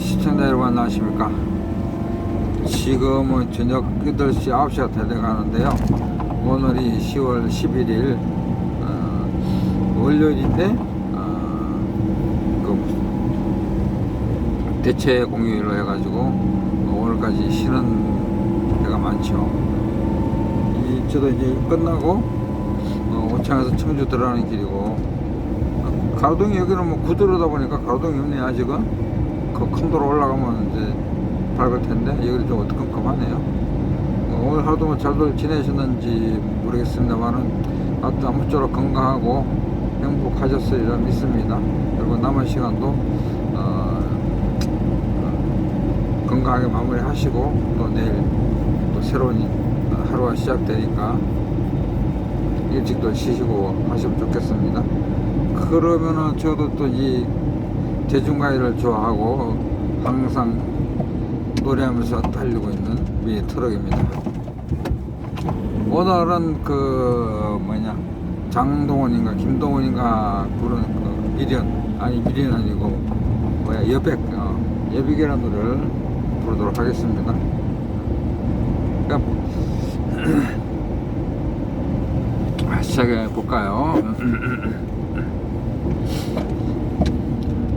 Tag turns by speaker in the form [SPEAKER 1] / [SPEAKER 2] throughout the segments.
[SPEAKER 1] 시청자 여러분 안녕하십니까? 지금은 저녁 8시 9시가 되어가는데요. 오늘이 10월 11일 어, 월요일인데 어, 그 대체 공휴일로 해가지고 오늘까지 쉬는 데가 많죠. 이 저도 이제 끝나고 어, 오창에서 청주 들어가는 길이고 어, 가로등이 여기는 뭐 구도로다 보니까 가로등이 없네 아직은 그 큰 도로 올라가면 이제 밝을 텐데 여기 좀 어두컴컴하네요. 어, 오늘 하루도 뭐 잘들 지내셨는지 모르겠습니다만은 하여튼 아무쪼록 건강하고 행복하셨으리라 믿습니다. 그리고 남은 시간도 어, 어, 건강하게 마무리하시고 또 내일 또 새로운 하루가 시작되니까 일찍도 쉬시고 하시면 좋겠습니다. 그러면은 저도 또이 대중가요를 좋아하고 항상 노래하면서 달리고 있는 미니 트럭입니다. 오늘은 그 뭐냐 장동원인가 김동원인가 부른 그 미련 아니 미련 아니고 뭐야 여백 어, 여백이라는 노래를 부르도록 하겠습니다. 그러니까 시작해 볼까요?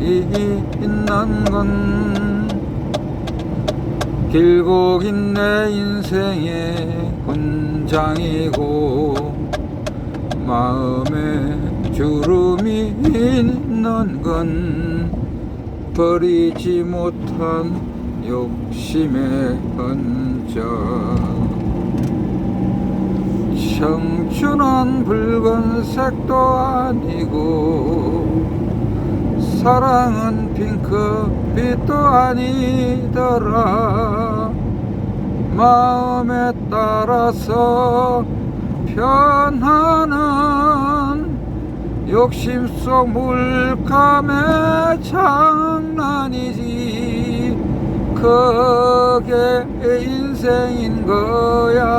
[SPEAKER 1] 있는 건 길고 긴 내 인생의 훈장이고 마음에 주름이 있는 건 버리지 못한 욕심의 흔적 청춘은 붉은색도 아니고 사랑은 핑크빛도 아니더라. 마음에 따라서 변하는 욕심 속 물감의 장난이지. 그게 인생인 거야.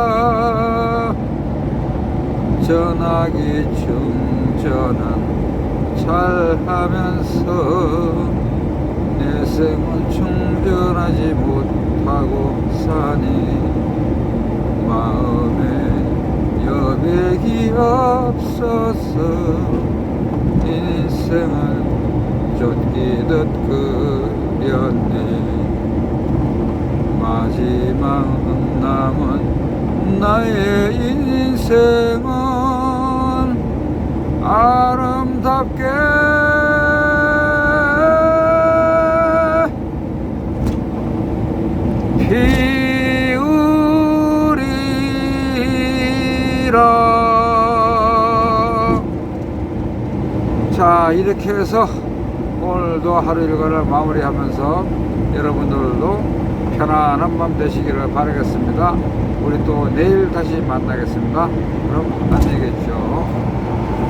[SPEAKER 1] 전화기 충전은 잘 하면서 내 생은 충전하지 못하고 사니 마음에 여백이 없어서 인생을 쫓기듯 그렸네. 마지막 남은 나의 인생은 아름답게 자 이렇게 해서 오늘도 하루 일과를 마무리하면서 여러분들도 편안한 밤 되시기를 바라겠습니다. 우리 또 내일 다시 만나겠습니다. 그럼 안녕히 계십시오